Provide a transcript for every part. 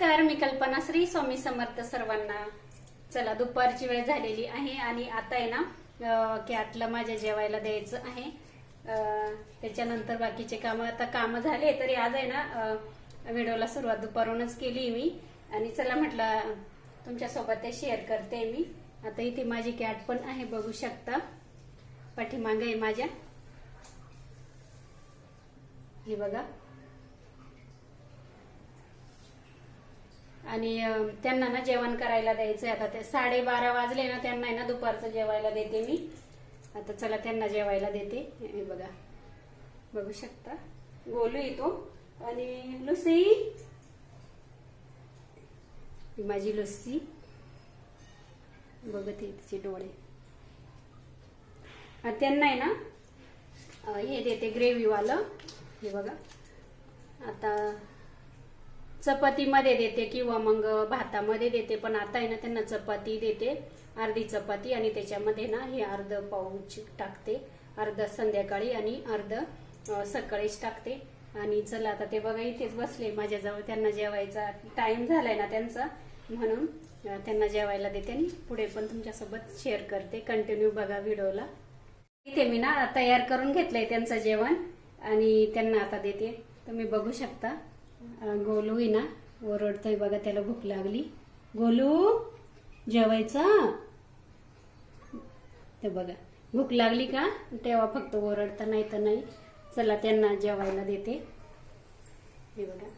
नमस्कार मी कल्पना श्री स्वामी समर्थ सर्वांना. चला दुपारची वेळ झालेली आहे आणि आता आहे ना कॅटला माझ्या जेवायला द्यायचं आहे. त्याच्यानंतर बाकीचे कामं आता कामं झाले तरी आज आहे ना व्हिडिओला सुरुवात दुपारूनच केली मी. आणि चला म्हटलं तुमच्यासोबत ते शेअर करते मी. आता इथे माझी कॅट पण आहे बघू शकता. पाठीमागे आहे माझ्या. हे बघा. आणि त्यांना ना जेवण करायला द्यायचंय. आता ते साडेबारा वाजले ना त्यांना आहे ना दुपारचं जेवायला देते मी. आता चला त्यांना जेवायला देते. हे बघा. बघू शकता. गोलू येतो. आणि लुसी? माझी लुसी. बघते तिचे डोळे. त्यांना आहे ना हे देते ग्रेव्हीवालं. हे बघा. आता चपातीमध्ये देते किंवा मग भातामध्ये देते पण आता आहे ना त्यांना चपाती देते अर्धी चपाती आणि त्याच्यामध्ये ना हे अर्ध पाऊच टाकते अर्ध संध्याकाळी आणि अर्ध सकाळीच टाकते. आणि चला आता ते बघा इथेच बसले माझ्याजवळ त्यांना जेवायचा टाइम झालाय ना त्यांचा म्हणून त्यांना जेवायला देते आणि पुढे पण तुमच्यासोबत शेअर करते कंटिन्यू बघा व्हिडिओला इथे मी ना तयार करून घेतलंय त्यांचं जेवण आणि त्यांना आता देते. तुम्ही बघू शकता. गोलू आहे ना ओरडतोय बघा त्याला भूक लागली. गोलू जेवायचं? ते बघा भूक लागली का? तेव्हा फक्त ओरडता नाही तर नाही. चला त्यांना जेवायला देते. हे बघा.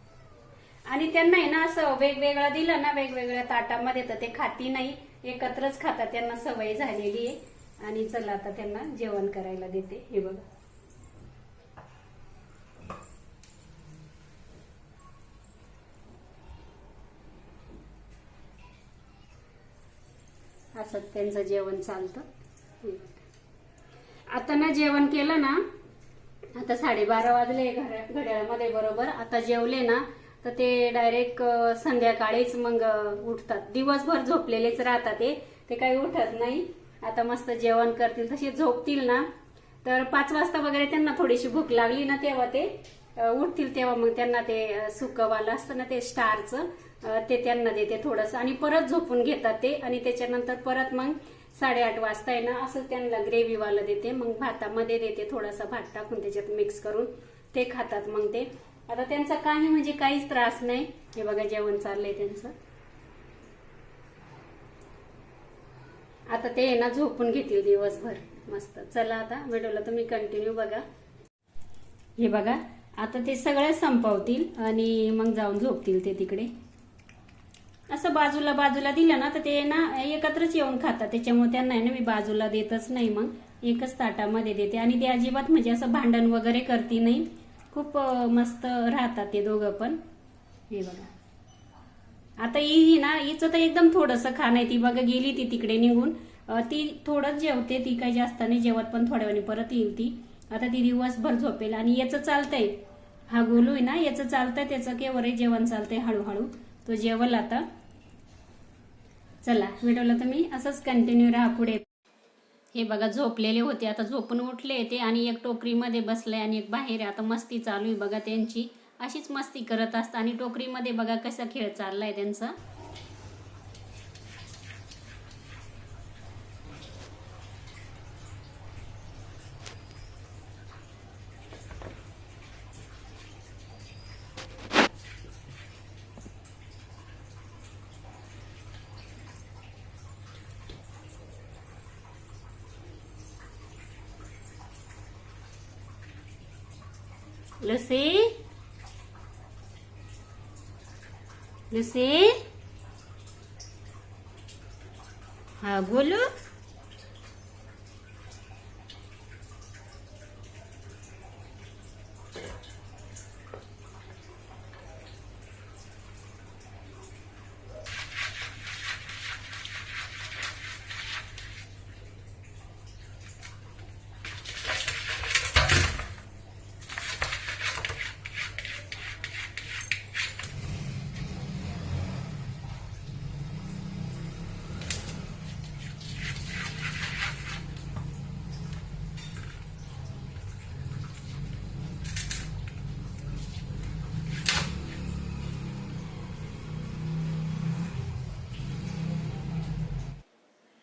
आणि त्यांना आहे ना असं वेगवेगळं दिलं ना वेगवेगळ्या ताटामध्ये तर ते खाती नाही. एकत्रच खातात त्यांना सवय झालेली आहे. आणि चला आता त्यांना जेवण करायला देते. हे बघा. असं त्यांचं जेवण चालतं. आता ना जेवण केलं ना आता साडेबारा वाजले घड्याळामध्ये बरोबर. आता जेवले ना तर ते डायरेक्ट संध्याकाळीच मग उठतात. दिवसभर झोपलेलेच राहतात ते. ते काही उठत नाही. आता मस्त जेवण करतील. तसे झोपतील ना. तर पाच वाजता वगैरे त्यांना थोडीशी भूक लागली ना तेव्हा ते उठतील तेव्हा मग त्यांना ते सुकवालं असतं ना ते स्टारचं. ते त्यांना देते थोडंसं. आणि परत झोपून घेतात ते. आणि त्याच्यानंतर परत मग साडेआठ वाजता आहे ना असं त्यांना ग्रेव्हीवालं देते. मग भातामध्ये देते थोडासा भात टाकून त्याच्यात मिक्स करून. ते खातात मग ते. आता त्यांचा काही म्हणजे काहीच त्रास नाही. हे बघा जेवण चाललंय त्यांचं. आता ते आहे ना झोपून घेतील दिवसभर. मस्त. चला आता व्हिडिओला तुम्ही कंटिन्यू बघा. हे बघा आता ते सगळं संपवतील आणि मग जाऊन झोपतील ते तिकडे. असं बाजूला बाजूला दिलं ना तर ते ना एकत्रच येऊन खातात. त्याच्यामुळे त्यांना आहे ना मी बाजूला देतच नाही मग. एकच ताटामध्ये देते. आणि ते अजिबात म्हणजे असं भांडण वगैरे करते नाही. खूप मस्त राहतात ते दोघं पण. हे बघा. आता ही ही ना हिचं तर एकदम थोडंसं खाणं आहे. ती बघा गेली ती तिकडे निघून. ती थोडंच जेवते. ती काही जास्त नाही जेवत पण थोड्या वेळाने परत येईल ती. आता ती दिवसभर झोपेल. आणि याचं चालतंय. हा गोलू आहे ना याचं चालतंय. त्याचं केवळ जेवण चालतंय हळूहळू. तो जेवल आता. चला व्हिडिओला तुम्ही असंच कंटिन्यू राहा पुढे. हे बघा झोपलेले होते. आता झोपून उठले ते आणि एक टोकरीमध्ये बसले आणि एक बाहेर आहे. आता मस्ती चालू आहे बघा त्यांची. अशीच मस्ती करत असतं आणि टोकरीमध्ये बघा कसा खेळ चाललाय त्यांचा. लुसी लुसी हा बोलू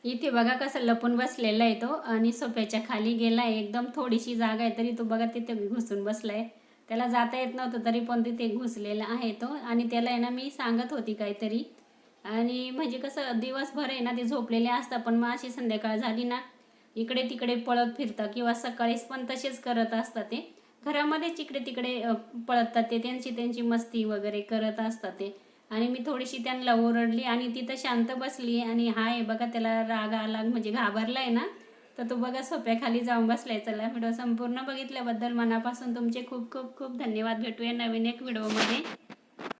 इथे बघा कसं लपून बसलेला आहे तो आणि सोफ्याच्या खाली गेला आहे एकदम थोडीशी जागा आहे तरी तो बघा तिथे घुसून बसलाय. त्याला जाता येत नव्हतं तरी पण तिथे घुसलेला आहे तो. आणि त्याला आहे ना मी सांगत होती काहीतरी. आणि म्हणजे कसं दिवसभर आहे ना ते झोपलेले असतात पण मग अशी संध्याकाळ झाली ना इकडे तिकडे पळत फिरतं किंवा सकाळीच पण तसेच करत असतात ते. घरामध्येच इकडे तिकडे पळतात ते त्यांची त्यांची मस्ती वगैरे करत असतात ते. आणि मी थोडीशी त्यांना ओरडली आणि तिथं शांत बसली आणि हा आहे बघा त्याला राग आला म्हणजे घाबरला आहे ना तर तो बघा सोप्याखाली जाऊन बसलाय. चला व्हिडिओ संपूर्ण बघितल्याबद्दल मनापासून तुमचे खूप खूप खूप धन्यवाद. भेटूया नवीन एक व्हिडिओमध्ये.